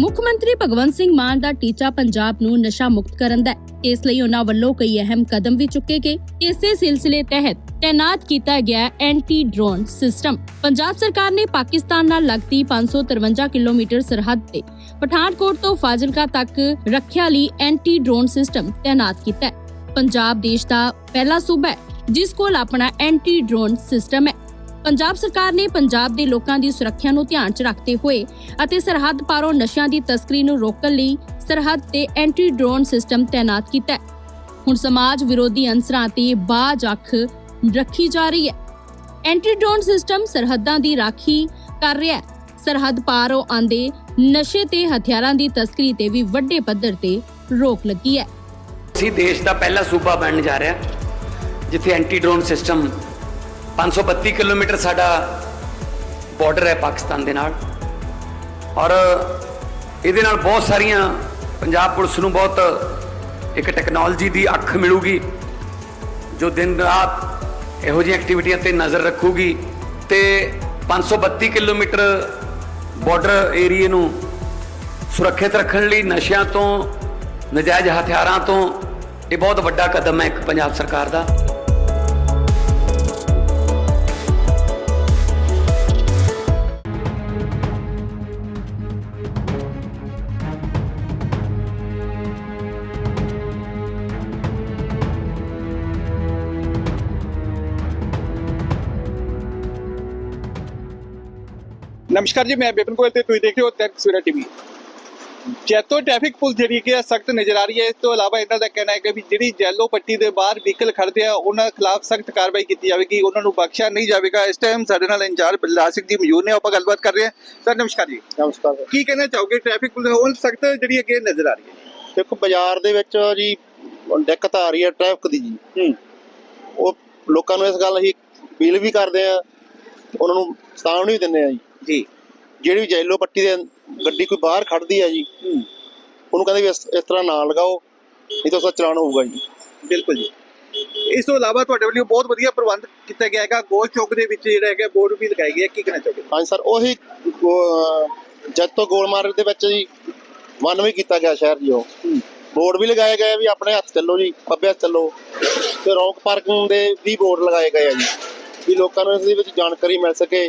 ਮੁੱਖ ਮੰਤਰੀ ਭਗਵੰਤ ਸਿੰਘ ਮਾਨ ਦਾ ਟੀਚਾ ਪੰਜਾਬ ਨੂੰ ਨਸ਼ਾ ਮੁਕਤ ਕਰਨ ਦਾ ਹੈ। ਇਸ ਲਈ ਉਹਨਾਂ ਵੱਲੋਂ ਕਈ ਅਹਿਮ ਕਦਮ ਵੀ ਚੁੱਕੇ ਗਏ। ਇਸੇ ਸਿਲਸਿਲੇ ਤਹਿਤ ਤੈਨਾਤ ਕੀਤਾ ਗਿਆ ਐਂਟੀ ਡਰੋਨ ਸਿਸਟਮ। ਪੰਜਾਬ ਸਰਕਾਰ ਨੇ ਪਾਕਿਸਤਾਨ ਨਾਲ ਲੱਗਦੀ 553 ਕਿਲੋਮੀਟਰ ਸਰਹੱਦ ਤੇ ਪਠਾਨਕੋਟ ਤੋਂ ਫਾਜ਼ਿਲਕਾ ਤੱਕ ਰੱਖਿਆ ਲਈ ਐਂਟੀ ਡਰੋਨ ਸਿਸਟਮ ਤੈਨਾਤ ਕੀਤਾ ਹੈ। ਪੰਜਾਬ ਦੇਸ਼ ਦਾ ਪਹਿਲਾ ਸੂਬਾ ਹੈ, ਜਿਸ ਕੋਲ ਆਪਣਾ ਐਂਟੀ ਡਰੋਨ ਸਿਸਟਮ ਹੈ। ਪੰਜਾਬ ਸਰਕਾਰ ਨੇ ਪੰਜਾਬ ਦੇ ਲੋਕਾਂ ਦੀ ਸੁਰੱਖਿਆ ਨੂੰ ਧਿਆਨ 'ਚ ਰੱਖਦੇ ਹੋਏ ਅਤੇ ਸਰਹੱਦ ਪਾਰੋਂ ਨਸ਼ਿਆਂ ਦੀ ਤਸਕਰੀ ਨੂੰ ਰੋਕਣ ਲਈ ਸਰਹੱਦ ਤੇ ਐਂਟੀ ਡਰੋਨ ਸਿਸਟਮ ਤੈਨਾਤ ਕੀਤਾ ਹੈ। ਹੁਣ ਸਮਾਜ ਵਿਰੋਧੀ ਅੰਸਰਾਂ ਤੇ ਬਾਜ਼ ਅੱਖ ਰੱਖੀ ਜਾ ਰਹੀ ਹੈ। ਐਂਟੀ ਡਰੋਨ ਸਿਸਟਮ ਸਰਹੱਦਾਂ ਦੀ ਰਾਖੀ ਕਰ ਰਿਹਾ ਹੈ। ਸਰਹੱਦ ਪਾਰੋਂ ਆਂਦੇ ਨਸ਼ੇ ਤੇ ਹਥਿਆਰਾਂ ਦੀ ਤਸਕਰੀ ਤੇ ਵੀ ਵੱਡੇ ਪੱਧਰ ਤੇ ਰੋਕ ਲੱਗੀ ਹੈ। ਅਸੀਂ ਦੇਸ਼ ਦਾ ਪਹਿਲਾ ਸੂਬਾ ਬਣਨ ਜਾ ਰਿਹਾ, ਜਿੱਥੇ ਐਂਟੀ ਡਰੋਨ ਸਿਸਟਮ 532 ਕਿਲੋਮੀਟਰ ਸਾਡਾ ਬਾਰਡਰ ਹੈ ਪਾਕਿਸਤਾਨ ਦੇ ਨਾਲ। ਔਰ ਇਹਦੇ ਨਾਲ ਬਹੁਤ ਸਾਰੀਆਂ ਪੰਜਾਬ ਪੁਲਿਸ ਨੂੰ ਬਹੁਤ ਇੱਕ ਟੈਕਨੋਲੋਜੀ ਦੀ ਅੱਖ ਮਿਲੂਗੀ, ਜੋ ਦਿਨ ਰਾਤ ਇਹੋ ਜਿਹੀਆਂ ਐਕਟੀਵਿਟੀਆਂ ਤੇ ਨਜ਼ਰ ਰੱਖੂਗੀ ਤੇ 532 ਕਿਲੋਮੀਟਰ ਬਾਰਡਰ ਏਰੀਏ ਨੂੰ ਸੁਰੱਖਿਅਤ ਰੱਖਣ ਲਈ ਨਸ਼ਿਆਂ ਤੋਂ, ਨਜਾਇਜ਼ ਹਥਿਆਰਾਂ ਤੋਂ ਇਹ ਬਹੁਤ ਵੱਡਾ ਕਦਮ ਹੈ ਇੱਕ ਪੰਜਾਬ ਸਰਕਾਰ ਦਾ। ਨਮਸਕਾਰ ਜੀ ਮੈਂ ਬਿਪਨ ਗੋਇਲ ਤੇ ਤੁਸੀਂ ਦੇਖ ਰਹੇ ਹੋ tech Savera TV. Jaito traffic police ਜਿਹੜੀ ਕਿ ਸਖਤ ਨਜ਼ਰ ਆ ਰਹੀ ਹੈ। ਇਸ ਤੋਂ ਇਲਾਵਾ ਇਹਨਾਂ ਦਾ ਕਹਿਣਾ ਹੈ ਕਿ ਵੀ ਜਿਹੜੀ ਜੈਲੋ ਪੱਟੀ ਦੇ ਬਾਹਰ ਵਹੀਕਲ ਖੜਦੇ ਆ ਉਹਨਾਂ ਖਿਲਾਫ ਸਖਤ ਕਾਰਵਾਈ ਕੀਤੀ ਜਾਵੇਗੀ ਉਹਨਾਂ ਨੂੰ ਬਖਸ਼ਿਆ ਨਹੀਂ ਜਾਵੇਗਾ। ਇਸ ਟਾਈਮ ਸਾਡੇ ਨਾਲ ਇੰਚਾਰਜ ਬਲਰਾਜ ਸਿੰਘ ਜੀ ਮੌਜੂਦ ਨੇ ਆਪਾਂ ਗੱਲਬਾਤ ਕਰ ਰਹੇ ਹਾਂ। ਸਰ ਨਮਸਕਾਰ ਜੀ। ਨਮਸਕਾਰ। ਕੀ ਕਹਿਣਾ ਚਾਹੋਗੇ ਟ੍ਰੈਫਿਕ ਪੁਲਿਸ ਹੁਣ ਸਖਤ ਜਿਹੜੀ ਅੱਗੇ ਨਜ਼ਰ ਆ ਰਹੀ ਹੈ। ਦੇਖੋ ਬਾਜ਼ਾਰ ਦੇ ਵਿੱਚ ਜੀ ਦਿੱਕਤ ਆ ਰਹੀ ਹੈ ਟ੍ਰੈਫਿਕ ਦੀ ਜੀ। ਉਹ ਲੋਕਾਂ ਨੂੰ ਇਸ ਗੱਲ ਅਸੀਂ ਅਪੀਲ ਵੀ ਕਰਦੇ ਆ ਉਹਨਾਂ ਨੂੰ ਸਤਾਵਣ ਵੀ ਦਿੰਦੇ ਆ ਜੀ। ਜੀ। ਜਿਹੜੀ ਜੈਲੋ ਪੱਟੀ ਦੇ ਗੱਡੀ ਕੋਈ ਬਾਹਰ ਖੜਦੀ ਆ ਜੀ ਹੂੰ। ਉਹਨੂੰ ਕਹਿੰਦੇ ਵੀ ਇਸ ਇਸ ਤਰ੍ਹਾਂ ਨਾ ਲਗਾਓ ਨਹੀਂ ਤਾਂ ਉਸਦਾ ਚਲਾਨ ਹੋਊਗਾ ਜੀ। ਬਿਲਕੁਲ ਜੀ। ਇਸ ਤੋਂ ਇਲਾਵਾ ਤੁਹਾਡੇ ਵੱਲੋਂ ਬਹੁਤ ਵਧੀਆ ਪ੍ਰਬੰਧ ਕੀਤਾ ਗਿਆ ਹੈਗਾ ਗੋਲ ਚੌਕ ਦੇ ਵਿੱਚ ਜਿਹੜਾ ਹੈਗਾ ਬੋਰਡ ਵੀ ਲਗਾਏ ਗਏ ਆ। ਕੀ ਕਹਿਣਾ ਚਾਹੋਗੇ? ਹਾਂਜੀ ਸਰ ਉਹੀ ਜਦ ਤੋਂ ਗੋਲ ਮਾਰਕ ਦੇ ਵਿੱਚ ਜੀ ਮਨ ਵੀ ਕੀਤਾ ਗਿਆ ਸ਼ਹਿਰ ਜੀ ਉਹ। ਬੋਰਡ ਵੀ ਲਗਾਏ ਗਏ ਵੀ ਆਪਣੇ ਹੱਥ ਚੱਲੋ ਜੀ ਖੱਬੇ ਹੱਥ ਚੱਲੋ। ਤੇ ਰੌਕ ਪਾਰਕਿੰਗ ਦੇ ਵੀ ਬੋਰਡ ਲਗਾਏ ਗਏ ਆ ਜੀ ਵੀ ਲੋਕਾਂ ਨੂੰ ਇਸ ਦੇ ਵਿੱਚ ਜਾਣਕਾਰੀ ਮਿਲ ਸਕੇ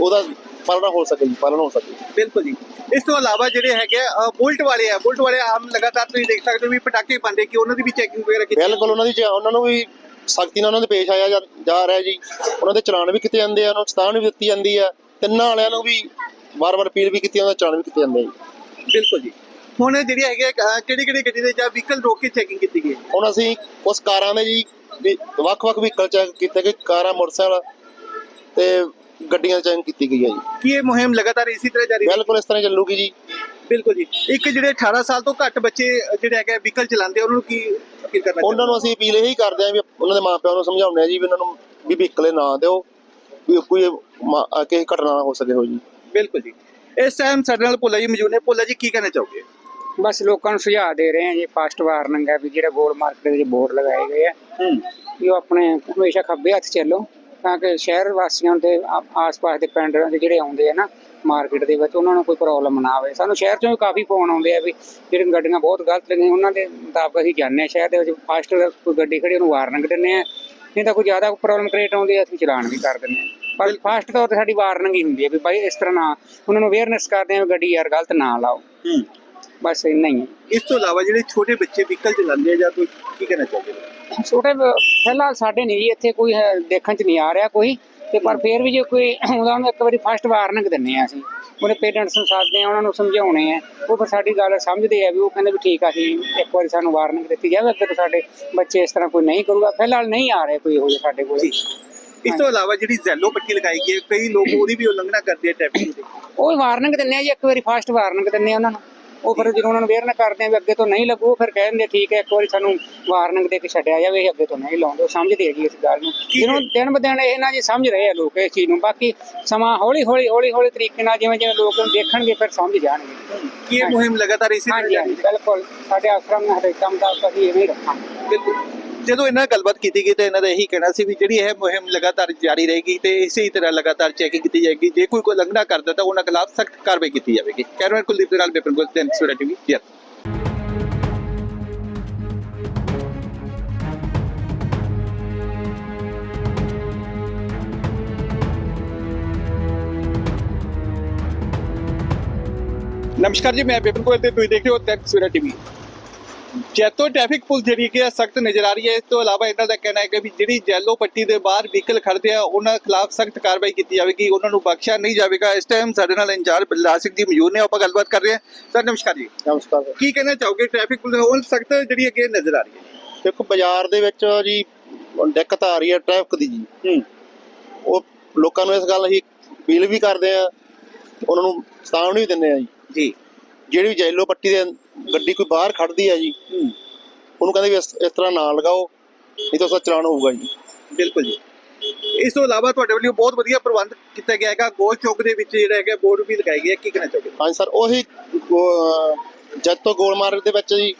ਉਹਦਾ ਪਾਲਣਾ ਹੋ ਸਕੇ ਜੀ ਪਾਲਣ ਹੋ ਸਕੇ। ਬਿਲਕੁਲ ਜੀ। ਇਸ ਤੋਂ ਇਲਾਵਾ ਜਿਹੜੇ ਹੈਗੇ ਆ, ਅ, ਬੁਲਟ ਵਾਲੇ ਆ ਬੁਲਟ ਵਾਲੇ ਆਮ ਲਗਾਤਾਰ ਤੁਸੀਂ ਦੇਖ ਸਕਦੇ ਹੋ ਵੀ ਪਟਾਕੇ ਪਾਉਂਦੇ ਕਿ ਉਹਨਾਂ ਦੀ ਵੀ ਚੈਕਿੰਗ ਵਗੈਰਾ ਕੀਤੀ ਬਿਲਕੁਲ ਉਹਨਾਂ ਦੀ ਜੇ- ਉਹਨਾਂ ਨੂੰ ਵੀ ਸਖਤੀ ਨਾਲ ਉਹਨਾਂ ਦੇ ਪੇਸ਼ ਆਇਆ ਜਾ- ਜਾ ਰਿਹਾ ਜੀ। ਉਹਨਾਂ ਦੇ ਚਲਾਨ ਵੀ ਕੀਤੇ ਜਾਂਦੇ ਆ ਉਹਨਾਂ ਨੂੰ ਸਤਾਨ ਵੀ ਦਿੱਤੀ ਜਾਂਦੀ ਆ। ਤਿੰਨਾਂ ਵਾਲਿਆਂ ਨੂੰ ਵੀ ਵਾਰ-ਵਾਰ ਅਪੀਲ ਵੀ ਕੀਤੀ ਉਹਨਾਂ ਦਾ ਚਲਾਨ ਵੀ ਕੀਤੇ ਜਾਂਦੇ ਆ ਜੀ। ਬਿਲਕੁਲ ਜੀ। ਹੁਣ ਜਿਹੜੇ ਹੈਗੇ ਕਿਹੜੀ ਕਿਹੜੀ ਗੱਡੀ ਦੇ ਜਾਂ ਵਹੀਕਲ ਰੋਕ ਕੇ ਚੈਕਿੰਗ ਕੀਤੀ ਗਈ ਹੈ? ਹੁਣ ਅਸੀਂ ਉਸ ਕਾਰਾਂ ਦੇ ਜੀ ਵੀ ਵੱਖ-ਵੱਖ ਵਹੀਕਲ ਚੈੱਕ ਕੀਤੇ ਗਏ ਕਾਰਾਂ ਮੋਟਰਸਾਈਕਲ ਤੇ ਗੱਡੀਆਂ ਚੈੱਕ ਕੀਤੀ ਗਈ ਹੈ ਜੀ। ਕੀ ਇਹ ਮੁਹਿੰਮ ਲਗਾਤਾਰ ਇਸੇ ਤਰ੍ਹਾਂ ਜਾਰੀ ਰਹੇਗੀ? ਬਿਲਕੁਲ ਇਸ ਤਰ੍ਹਾਂ ਚੱਲੂਗੀ ਜੀ। ਬਿਲਕੁਲ ਜੀ। ਇੱਕ ਜਿਹੜੇ 18 ਸਾਲ ਤੋਂ ਘੱਟ ਬੱਚੇ ਜਿਹੜੇ ਹੈਗੇ ਵਹੀਕਲ ਚਲਾਉਂਦੇ ਆ, ਉਹਨਾਂ ਨੂੰ ਕੀ ਅਪੀਲ ਕਰਨਾ ਉਹਨਾਂ ਨੂੰ ਅਸੀਂ ਅਪੀਲ ਇਹੀ ਕਰਦੇ ਆਂ ਵੀ ਉਹਨਾਂ ਦੇ ਮਾਪਿਆਂ ਨੂੰ ਸਮਝਾਉਂਦੇ ਆ ਜੀ ਵੀ ਉਹਨਾਂ ਨੂੰ ਵੀ ਵਹੀਕਲ ਨਾ ਦਿਓ ਵੀ ਕੋਈ ਮਾ- ਕਿਸੇ ਘਟਨਾ ਨਾ ਹੋ ਸਕੇ ਹੋ ਜੀ। ਬਿਲਕੁਲ ਜੀ। ਇਸ ਟਾਈਮ ਸਾਡੇ ਨਾਲ ਭੋਲਾ ਜੀ ਮੌਜੂਦ ਨੇ। ਭੋਲਾ ਜੀ ਕੀ ਕਹਿਣਾ ਚਾਹੋਗੇ? ਬਸ ਲੋਕਾਂ ਨੂੰ ਸੁਝਾਅ ਦੇ ਰਹੇ ਹਾਂ ਜੀ ਫਾਸਟ ਵਾਰਨਿੰਗ ਹੈ ਵੀ ਜਿਹੜਾ ਗੋਲ ਮਾਰਕੀਟ ਦੇ ਵਿੱਚ ਬੋਰਡ ਲਗਾਏ ਗਏ ਆ ਹੂੰ। ਵੀ ਉਹ ਆਪਣੇ ਹਮੇਸ਼ਾ ਖੱਬੇ ਹੱਥ ਚੱਲੋ। ਤਾਂ ਕਿ ਸ਼ਹਿਰ ਵਾਸੀਆਂ ਦੇ ਆ- ਆਸ-ਪਾਸ ਦੇ ਪਿੰਡ ਦੇ ਜਿਹੜੇ ਆਉਂਦੇ ਆ ਨਾ ਮਾਰਕੀਟ ਦੇ ਵਿੱਚ ਉਹਨਾਂ ਨੂੰ ਕੋਈ ਪ੍ਰੋਬਲਮ ਨਾ ਆਵੇ। ਸਾਨੂੰ ਸ਼ਹਿਰ ਚੋਂ ਵੀ ਕਾਫੀ ਫੋਨ ਆਉਂਦੇ ਆ ਵੀ ਜਿਹੜੀਆਂ ਗੱਡੀਆਂ ਬਹੁਤ ਗਲਤ ਲੱਗੀਆਂ ਉਹਨਾਂ ਦੇ ਮੁਤਾਬਕ ਅਸੀਂ ਜਾਂਦੇ ਹਾਂ ਸ਼ਹਿਰ ਦੇ ਵਿੱਚ। ਫਾਸਟ ਕੋਈ ਗੱਡੀ ਖੜੀ ਉਹਨੂੰ ਵਾਰਨਿੰਗ ਦਿੰਦੇ ਆ। ਨਹੀਂ ਤਾਂ ਕੋਈ ਜ਼ਿਆਦਾ ਪ੍ਰੋਬਲਮ ਕ੍ਰੀਏਟ ਆਉਂਦੀ ਆ ਅਸੀਂ ਚਲਾਨ ਵੀ ਕਰ ਦਿੰਦੇ ਆ। ਪਰ ਫਾਸਟ ਤੌਰ ਤੇ ਸਾਡੀ ਵਾਰਨਿੰਗ ਹੀ ਹੁੰਦੀ ਹੈ ਵੀ ਬਾਈ ਇਸ ਤਰ੍ਹਾਂ ਨਾ ਉਹਨਾਂ ਨੂੰ ਅਵੇਅਰਨੈਸ ਕਰਦੇ ਆ ਵੀ ਗੱਡੀ ਯਾਰ ਗਲਤ ਨਾ ਲਾਓ। ਹੂੰ। ਬਸ ਇੰਨਾ ਹੀ ਹੈ ਇਸ ਤੋਂ ਇਲਾਵਾ ਜਿਹੜੇ ਛੋਟੇ ਬੱਚੇ ਵਹੀਕਲ ਚਲਾਉਂਦੇ ਆ ਜਾਂ ਕੋਈ ਕੀ ਕਹਿਣਾ ਚਾਹੋਗੇ? ਛੋਟੇ ਬ- ਫਿਲਹਾਲ ਸਾਡੇ ਨਹੀਂ ਜੀ ਇੱਥੇ ਕੋਈ ਹੈ, ਦੇਖਣ ਚ ਨਹੀਂ ਆ ਰਿਹਾ ਕੋਈ। ਤੇ ਪਰ ਫੇਰ ਵੀ ਜੇ ਕੋਈ ਆਉਂਦਾ ਉਹਨੂੰ ਇੱਕ ਵਾਰੀ ਫਸਟ ਵਾਰਨਿੰਗ ਦਿੰਨੇ ਆ ਅਸੀਂ। ਉਹਦੇ ਪੇਰੈਂਟਸ ਨੂੰ ਸਾਥਦੇ ਆ ਉਹਨਾਂ ਨੂੰ ਸਮਝਾਉਣੇ ਆ। ਉਹ ਫਿਰ ਸਾਡੀ ਗੱਲ ਸਮਝਦੇ ਆ ਵੀ ਉਹ ਕਹਿੰਦੇ ਵੀ ਠੀਕ ਆ ਅਸੀਂ ਇੱਕ ਵਾਰੀ ਸਾਨੂੰ ਵਾਰਨਿੰਗ ਦਿੱਤੀ ਜਾਵੇ ਅੱਗੇ ਤੋਂ ਸਾਡੇ ਬੱਚੇ ਇਸ ਤਰ੍ਹਾਂ ਕੋਈ ਨਹੀਂ ਕਰੂਗਾ। ਫਿਲਹਾਲ ਨਹੀਂ ਆ ਰਿਹਾ ਕੋਈ ਇਹੋ ਜਿਹਾ ਸਾਡੇ ਕੋਲ। ਜੀ। ਇਸ ਤੋਂ ਇਲਾਵਾ ਜਿਹੜੀ ਜ਼ੈਲੋ ਪੱਟੀ ਲਗਾਈ ਗਈ ਹੈ ਕਈ ਲੋਕ ਉਹਦੀ ਵੀ ਉਲੰਘਣਾ ਕਰਦੇ ਆ ਟ੍ਰੈਫਿਕ ਦੀ ਉਹ ਵਾਰਨਿੰਗ ਦਿੰਨੇ ਆ ਜੀ ਇੱਕ ਵਾਰੀ ਫਾਸਟ ਵਾਰਨਿੰਗ ਦਿੰਨੇ ਆ ਉਹਨਾਂ ਨੂੰ। ਉਹ ਫਿਰ ਜਦੋਂ ਉਹਨਾਂ ਨੂੰ ਵੇਅਰ ਕਰਦੇ ਆ ਵੀ ਅੱਗੇ ਤੋਂ ਨਹੀਂ ਲੱਗੂ ਫਿਰ ਕਹਿ ਦਿੰਦੇ ਠੀਕ ਹੈ ਇੱਕ ਵਾਰੀ ਸਾਨੂੰ ਵਾਰਨਿੰਗ ਦੇ ਕੇ ਛੱਡਿਆ ਜਾਵੇ ਇਹ ਅੱਗੇ ਤੋਂ ਨਹੀਂ ਲਾਉਂਦੇ ਉਹ ਸਮਝਦੇ ਜੀ ਇਸ ਗੱਲ ਨੂੰ। ਜਿਹਨੂੰ ਦਿਨ ਬ ਦਿਨ ਇਹ ਨਾ ਜੀ ਸਮਝ ਰਹੇ ਆ ਲੋਕ ਇਸ ਚੀਜ਼ ਨੂੰ। ਬਾਕੀ ਸਮਾਂ ਹੌਲੀ ਹੌਲੀ ਹੌਲੀ ਹੌਲੀ ਤਰੀਕੇ ਨਾਲ ਜਿਵੇਂ ਜਿਵੇਂ ਲੋਕ ਨੂੰ ਦੇਖਣਗੇ ਫਿਰ ਸਮਝ ਜਾਣਗੇ। ਕੀ ਇਹ ਮੁਹਿੰਮ ਲਗਾਤਾਰ ਇਸੇ ਤਰ੍ਹਾਂ ਹਾਂਜੀ ਜਾਰੀ ਬਿਲਕੁਲ। ਸਾਡੇ ਅਫਸਰਾਂ ਨੇ ਹਦਾਇਤਾਂ ਮੁਤਾਬਕ ਅਸੀਂ ਇਵੇਂ ਰੱਖਾਂਗੇ। ਬਿਲਕੁਲ। ਜਦੋਂ ਇਹਨਾਂ ਨਾਲ ਗੱਲਬਾਤ ਕੀਤੀ ਗਈ ਤਾਂ ਇਹਨਾਂ ਦਾ ਇਹੀ ਕਹਿਣਾ ਸੀ ਵੀ ਜਿਹੜੀ ਇਹ ਮੁਹਿੰਮ ਲਗਾਤਾਰ ਜਾਰੀ ਰਹੇਗੀ ਤੇ ਇਸੇ ਤਰ੍ਹਾਂ ਲਗਾਤਾਰ ਚੈਕਿੰਗ ਕੀਤੀ ਜਾਏਗੀ। ਜੇ ਕੋਈ ਉਲੰਘਣਾ ਕਰਦਾ ਤਾਂ ਉਹਨਾਂ ਖਿਲਾਫ ਸਖਤ ਕਾਰਵਾਈ ਕੀਤੀ ਜਾਵੇਗੀ। ਕੈਰਵਨ ਕੁਲਦੀਪ ਦੇ ਨਾਲ ਬੇਪਨ ਗੋਲ ਤੇ ਸਵੇਰਾ ਟੀਵੀ ਜੀ ਨਮਸਕਾਰ ਜੀ, ਮੈਂ ਬਿਪਨ ਗੋਇਲ ਤੇ ਤੁਸੀਂ ਦੇਖ ਰਹੇ ਹੋ tech Savera TV Jaito traffic police ਜਿਹੜੀ ਕਿ ਸਖਤ ਨਜ਼ਰ ਆ ਰਹੀ ਹੈ। ਇਸ ਤੋਂ ਇਲਾਵਾ ਇਹਨਾਂ ਦਾ ਕਹਿਣਾ ਹੈ ਕਿ ਵੀ ਜਿਹੜੀ ਜੈਲੋ ਪੱਟੀ ਦੇ ਬਾਹਰ ਵਹੀਕਲ ਖੜਦੇ ਆ ਉਹਨਾਂ ਖਿਲਾਫ ਸਖਤ ਕਾਰਵਾਈ ਕੀਤੀ ਜਾਵੇਗੀ ਉਹਨਾਂ ਨੂੰ ਬਖਸ਼ਿਆ ਨਹੀਂ ਜਾਵੇਗਾ। ਇਸ ਟਾਈਮ ਸਾਡੇ ਨਾਲ ਇੰਚਾਰਜ ਬਲਰਾਜ ਸਿੰਘ ਜੀ ਮੌਜੂਦ ਨੇ ਆਪਾਂ ਗੱਲਬਾਤ ਕਰ ਰਹੇ ਹਾਂ। ਸਰ ਨਮਸਕਾਰ ਜੀ। ਨਮਸਕਾਰ। ਕੀ ਕਹਿਣਾ ਚਾਹੋਗੇ? ਟ੍ਰੈਫਿਕ ਪੁਲਿਸ ਹੁਣ ਸਖਤ ਜਿਹੜੀ ਅੱਗੇ ਨਜ਼ਰ ਆ ਰਹੀ ਹੈ। ਦੇਖੋ ਬਾਜ਼ਾਰ ਦੇ ਵਿੱਚ ਜੀ ਦਿੱਕਤ ਆ ਰਹੀ ਹੈ ਟ੍ਰੈਫਿਕ ਦੀ ਜੀ। ਹੂੰ। ਉਹ ਲੋਕਾਂ ਨੂੰ ਇਸ ਗੱਲ ਅਸੀਂ ਅਪੀਲ ਵੀ ਕਰਦੇ ਆ ਉਹਨਾਂ ਨੂੰ ਸਤਾਵਣ ਵੀ ਦਿੰਦੇ ਆ ਜੀ। ਜੀ। ਜਿਹੜੀ ਜੈਲੋ ਪੱਟੀ ਦੇ ਗੱਡੀ ਕੋਈ ਬਾਹਰ ਖੜਦੀ ਆ ਜੀ ਹੂੰ। ਉਹਨੂੰ ਕਹਿੰਦੇ ਵੀ ਇਸ ਇਸ ਤਰ੍ਹਾਂ ਨਾ ਲਗਾਓ ਨਹੀਂ ਤਾਂ ਉਸਦਾ ਚਲਾਨ ਹੋਊਗਾ ਜੀ। ਬਿਲਕੁਲ ਜੀ। ਇਸ ਤੋਂ ਇਲਾਵਾ ਤੁਹਾਡੇ ਵੱਲੋਂ ਬਹੁਤ ਵਧੀਆ ਪ੍ਰਬੰਧ ਕੀਤਾ ਗਿਆ ਹੈਗਾ ਗੋਲ ਚੌਕ ਦੇ ਵਿੱਚ ਜਿਹੜਾ ਹੈਗਾ ਬੋਰਡ ਵੀ ਲਗਾਏ ਗਏ ਆ। ਕੀ ਕਹਿਣਾ ਚਾਹੋਗੇ? ਹਾਂਜੀ ਸਰ ਉਹੀ ਜੱਤੋ ਗੋਲ ਮਾਰਗ ਦੇ ਵਿੱਚ ਜੀ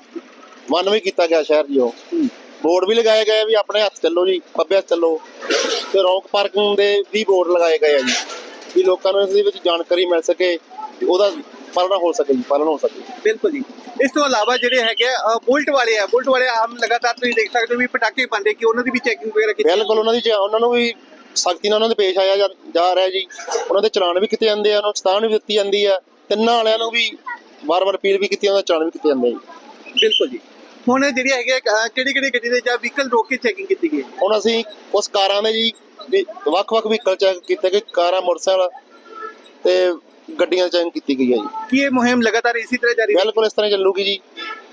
ਮਨ ਵੀ ਕੀਤਾ ਗਿਆ ਸ਼ਹਿਰ ਜੀ ਉਹ। ਬੋਰਡ ਵੀ ਲਗਾਏ ਗਏ ਵੀ ਆਪਣੇ ਹੱਥ ਚੱਲੋ ਜੀ ਖੱਬੇ ਹੱਥ ਚੱਲੋ। ਤੇ ਰੌਂਗ ਪਾਰਕਿੰਗ ਦੇ ਵੀ ਬੋਰਡ ਲਗਾਏ ਗਏ ਆ ਜੀ ਵੀ ਲੋਕਾਂ ਨੂੰ ਇਸ ਦੇ ਵਿੱਚ ਜਾਣਕਾਰੀ ਮਿਲ ਸਕੇ ਤੇ ਉਹਦਾ ਪਾਲਣਾ ਹੋ ਸਕੇ ਜੀ ਪਾਲਣ ਹੋ ਸਕੇ। ਬਿਲਕੁਲ ਜੀ। ਇਸ ਤੋਂ ਇਲਾਵਾ ਜਿਹੜੇ ਹੈਗੇ ਆ, ਬੁਲਟ ਵਾਲੇ ਆ ਬੁਲਟ ਵਾਲੇ ਆਮ ਲਗਾਤਾਰ ਤੁਸੀਂ ਦੇਖ ਸਕਦੇ ਹੋ ਵੀ ਪਟਾਕੇ ਪਾਉਂਦੇ ਕਿ ਉਹਨਾਂ ਦੀ ਵੀ ਚੈਕਿੰਗ ਵਗੈਰਾ ਕੀਤੀ ਬਿਲਕੁਲ ਉਹਨਾਂ ਦੀ ਉਹਨਾਂ ਨੂੰ ਵੀ ਸਖਤੀ ਨਾਲ ਉਹਨਾਂ ਦੇ ਪੇਸ਼ ਆਇਆ ਜਾ- ਰਿਹਾ ਜੀ। ਉਹਨਾਂ ਦੇ ਚਲਾਨ ਵੀ ਕੀਤੇ ਜਾਂਦੇ ਆ ਉਹਨਾਂ ਨੂੰ ਸਤਾਨ ਵੀ ਦਿੱਤੀ ਜਾਂਦੀ ਆ ਤਿੰਨਾਂ ਵਾਲਿਆਂ ਨੂੰ ਵੀ ਵਾਰ-ਵਾਰ ਅਪੀਲ ਵੀ ਕੀਤੀ ਉਹਨਾਂ ਦੇ ਚਲਾਨ ਵੀ ਕੀਤੇ ਜਾਂਦੇ ਆ ਜੀ। ਬਿਲਕੁਲ ਜੀ। ਹੁਣ ਜਿਹੜੇ ਹੈਗੇ ਕਿਹੜੀ ਕਿਹੜੀ ਗੱਡੀ ਦੇ ਜਾਂ ਵਹੀਕਲ ਰੋਕ ਕੇ ਚੈਕਿੰਗ ਕੀਤੀ ਗਈ? ਹੁਣ ਅਸੀਂ ਉਸ ਕਾਰਾਂ ਦੇ ਜੀ ਵੱਖ-ਵੱਖ ਵਹੀਕਲ ਚੈੱਕ ਕੀਤੇ ਗਏ ਕਾਰਾਂ ਮੋਟਰਸਾਈਕਲ ਤੇ ਗੱਡੀਆਂ ਚੈੱਕ ਕੀਤੀ ਗਈ ਹੈ ਜੀ। ਕੀ ਇਹ ਮੁਹਿੰਮ ਲਗਾਤਾਰ ਇਸੇ ਤਰ੍ਹਾਂ ਜਾਰੀ ਰਹੇਗੀ? ਬਿਲਕੁਲ ਇਸ ਤਰ੍ਹਾਂ ਚੱਲੂਗੀ ਜੀ।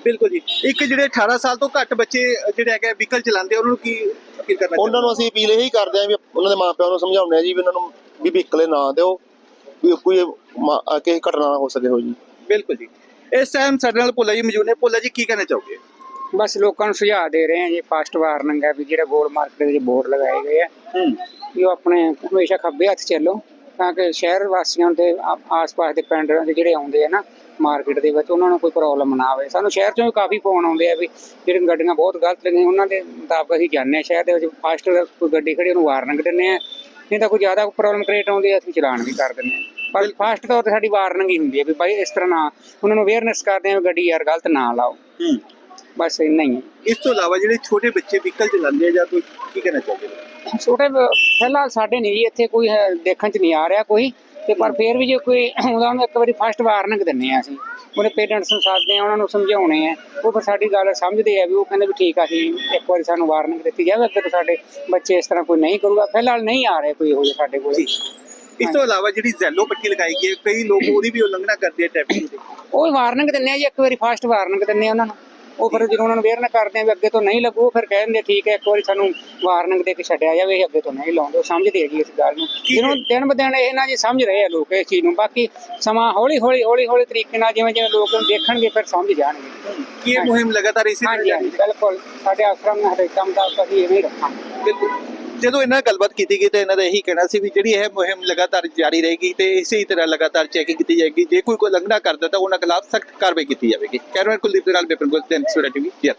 ਬਿਲਕੁਲ ਜੀ। ਇੱਕ ਜਿਹੜੇ 18 ਸਾਲ ਤੋਂ ਘੱਟ ਬੱਚੇ ਜਿਹੜੇ ਹੈਗੇ ਵਹੀਕਲ ਚਲਾਉਂਦੇ ਆ, ਉਹਨਾਂ ਨੂੰ ਕੀ ਅਪੀਲ ਕਰਨਾ ਉਹਨਾਂ ਨੂੰ ਅਸੀਂ ਅਪੀਲ ਇਹੀ ਕਰਦੇ ਆਂ ਵੀ ਉਹਨਾਂ ਦੇ ਮਾਪਿਆਂ ਨੂੰ ਸਮਝਾਉਂਦੇ ਆ ਜੀ ਵੀ ਉਹਨਾਂ ਨੂੰ ਵੀ ਵਹੀਕਲ ਨਾ ਦਿਓ ਵੀ ਕੋਈ ਮਾ- ਆ ਕਿਸੇ ਘਟਨਾ ਨਾ ਹੋ ਸਕੇ ਹੋ ਜੀ। ਬਿਲਕੁਲ ਜੀ। ਇਸ ਟਾਈਮ ਸਾਡੇ ਨਾਲ ਭੋਲਾ ਜੀ ਮੌਜੂਦ ਨੇ। ਭੋਲਾ ਜੀ ਕੀ ਕਹਿਣਾ ਚਾਹੋਗੇ? ਬਸ ਲੋਕਾਂ ਨੂੰ ਸੁਝਾਅ ਦੇ ਰਹੇ ਹਾਂ ਜੀ। ਫਾਸਟ ਵਾਰਨਿੰਗ ਹੈ ਵੀ ਜਿਹੜਾ ਗੋਲ ਮਾਰਕੀਟ ਦੇ ਵਿੱਚ ਬੋਰਡ ਲਗਾਏ ਗਏ ਆ ਹੂੰ। ਵੀ ਉਹ ਆਪਣੇ ਹਮੇਸ਼ਾ ਖੱਬੇ ਹੱਥ ਚੱਲੋ। ਤਾਂ ਕਿ ਸ਼ਹਿਰ ਵਾਸੀਆਂ ਦੇ ਆ- ਆਸ-ਪਾਸ ਦੇ ਪਿੰਡ ਦੇ ਜਿਹੜੇ ਆਉਂਦੇ ਆ ਨਾ ਮਾਰਕੀਟ ਦੇ ਵਿੱਚ ਉਹਨਾਂ ਨੂੰ ਕੋਈ ਪ੍ਰੋਬਲਮ ਨਾ ਆਵੇ। ਸਾਨੂੰ ਸ਼ਹਿਰ ਚੋਂ ਵੀ ਕਾਫੀ ਫੋਨ ਆਉਂਦੇ ਆ ਵੀ ਜਿਹੜੀਆਂ ਗੱਡੀਆਂ ਬਹੁਤ ਗਲਤ ਲੱਗੀਆਂ ਉਹਨਾਂ ਦੇ ਮੁਤਾਬਕ ਅਸੀਂ ਜਾਂਦੇ ਹਾਂ ਸ਼ਹਿਰ ਦੇ ਵਿੱਚ। ਫਾਸਟ ਕੋਈ ਗੱਡੀ ਖੜੀ ਉਹਨੂੰ ਵਾਰਨਿੰਗ ਦਿੰਦੇ ਆ। ਨਹੀਂ ਤਾਂ ਕੋਈ ਜ਼ਿਆਦਾ ਪ੍ਰੋਬਲਮ ਕ੍ਰੀਏਟ ਆਉਂਦੀ ਹੈ ਅਸੀਂ ਚਲਾਨ ਵੀ ਕਰ ਦਿੰਦੇ ਹਾਂ ਪਰ ਫਾਸਟ ਤੌਰ ਤੇ ਸਾਡੀ ਵਾਰਨਿੰਗ ਹੀ ਹੁੰਦੀ ਹੈ ਵੀ ਭਾਈ ਇਸ ਤਰ੍ਹਾਂ ਨਾ ਉਹਨਾਂ ਨੂੰ ਅਵੇਅਰਨੈਸ ਕਰਦੇ ਆ ਵੀ ਗੱਡੀ ਯਾਰ ਗਲਤ ਨਾ ਲਾਓ। ਹੂੰ। ਬਸ ਇੰਨਾ ਹੀ ਇਸ ਤੋਂ ਇਲਾਵਾ ਜਿਹੜੇ ਛੋਟੇ ਬੱਚੇ ਵਹੀਕਲ ਚਲਾਉਂਦੇ ਆ ਜਾਂ ਕੋਈ ਕੀ ਕਹਿਣਾ ਚਾਹੋਗੇ ਛੋਟੇ ਫਿਲਹਾਲ ਸਾਡੇ ਨਹੀਂ ਜੀ ਇੱਥੇ ਕੋਈ ਹੈ, ਦੇਖਣ ਚ ਨਹੀਂ ਆ ਰਿਹਾ ਕੋਈ। ਤੇ ਪਰ ਫੇਰ ਵੀ ਜੇ ਕੋਈ ਆਉਂਦਾ ਉਹਨੂੰ ਇੱਕ ਵਾਰੀ ਫਸਟ ਵਾਰਨਿੰਗ ਦਿੰਨੇ ਆ ਅਸੀਂ। ਉਹਦੇ ਪੇਰੈਂਟਸ ਨੂੰ ਸਾਧਦੇ ਆ ਉਹਨਾਂ ਨੂੰ ਸਮਝਾਉਣੇ ਆ। ਉਹ ਫਿਰ ਸਾਡੀ ਗੱਲ ਸਮਝਦੇ ਆ ਵੀ ਉਹ ਕਹਿੰਦੇ ਵੀ ਠੀਕ ਆ ਅਸੀਂ ਇੱਕ ਵਾਰੀ ਸਾਨੂੰ ਵਾਰਨਿੰਗ ਦਿੱਤੀ ਜਾਵੇ ਅੱਗੇ ਤੋਂ ਸਾਡੇ ਬੱਚੇ ਇਸ ਤਰ੍ਹਾਂ ਕੋਈ ਨਹੀਂ ਕਰੂਗਾ। ਫਿਲਹਾਲ ਨਹੀਂ ਆ ਰਹੇ ਕੋਈ ਇਹੋ ਜਿਹੇ ਸਾਡੇ ਕੋਲ। ਇਸ ਤੋਂ ਇਲਾਵਾ ਜਿਹੜੀ ਜ਼ੈਲੋ ਪੱਟੀ ਲਗਾਈ ਗਈ ਹੈ ਕਈ ਲੋਕ ਉਹਦੀ ਵੀ ਉਲੰਘਣਾ ਕਰਦੇ ਆ ਟ੍ਰੈਫਿਕ ਦੀ ਉਹ ਵਾਰਨਿੰਗ ਦਿੰਨੇ ਆ ਜੀ ਇੱਕ ਵਾਰੀ ਫਸਟ ਵਾਰਨਿੰਗ ਦਿੰਨੇ ਆ ਉਹਨਾਂ ਨੂੰ। ਉਹ ਫਿਰ ਜਦੋਂ ਉਹਨਾਂ ਨੂੰ ਅਵੇਅਰ ਕਰਦੇ ਆ ਵੀ ਅੱਗੇ ਤੋਂ ਨਹੀਂ ਲੱਗੂ ਫਿਰ ਕਹਿ ਦਿੰਦੇ ਠੀਕ ਹੈ ਇੱਕ ਵਾਰੀ ਸਾਨੂੰ ਵਾਰਨਿੰਗ ਦੇ ਕੇ ਛੱਡਿਆ ਜਾਵੇ ਅੱਗੇ ਤੋਂ ਨਹੀਂ ਲਾਉਂਦੇ। ਉਹ ਸਮਝਦੇ ਆ ਜੀ ਇਸ ਗੱਲ ਨੂੰ। ਜਿਹਨੂੰ ਦਿਨ ਬ ਦਿਨ ਇਹ ਨਾ ਜੀ ਸਮਝ ਰਹੇ ਆ ਲੋਕ ਇਸ ਚੀਜ਼ ਨੂੰ। ਬਾਕੀ ਸਮਾਂ ਹੌਲੀ ਹੌਲੀ ਹੌਲੀ ਹੌਲੀ ਤਰੀਕੇ ਨਾਲ ਜਿਵੇਂ ਜਿਵੇਂ ਲੋਕ ਦੇਖਣਗੇ ਫਿਰ ਸਮਝ ਜਾਣਗੇ। ਕੀ ਇਹ ਮੁਹਿੰਮ ਲਗਾਤਾਰ ਇਸੇ ਤਰ੍ਹਾਂ ਜਾਰੀ ਬਿਲਕੁਲ। ਸਾਡੇ ਅਫਸਰਾਂ ਨੇ ਹਦਾਇਤਾਂ ਮੁਤਾਬਕ ਅਸੀਂ ਇਵੇਂ ਰੱਖਾਂਗੇ। ਬਿਲਕੁਲ। ਜਦੋਂ ਇਹਨਾਂ ਗੱਲਬਾਤ ਕੀਤੀ ਗਈ ਤਾਂ ਇਹਨਾਂ ਦਾ ਇਹੀ ਕਹਿਣਾ ਸੀ ਵੀ ਜਿਹੜੀ ਇਹ ਮੁਹਿੰਮ ਲਗਾਤਾਰ ਜਾਰੀ ਰਹੇਗੀ ਤੇ ਇਸੇ ਤਰ੍ਹਾਂ ਲਗਾਤਾਰ ਚੈਕਿੰਗ ਕੀਤੀ ਜਾਏਗੀ। ਜੇ ਕੋਈ ਕੋਈ ਉਲੰਘਣਾ ਕਰਦਾ ਤਾਂ ਉਹਨਾਂ ਖਿਲਾਫ ਸਖਤ ਕਾਰਵਾਈ ਕੀਤੀ ਜਾਵੇਗੀ। ਕੈਰਵਨ ਕੁਲਦੀਪ ਦੇ ਨਾਲ ਬੇਪਨ ਗੋਲ ਤੇ ਸਵੇਰਾ ਟੀਵੀ ਜੀ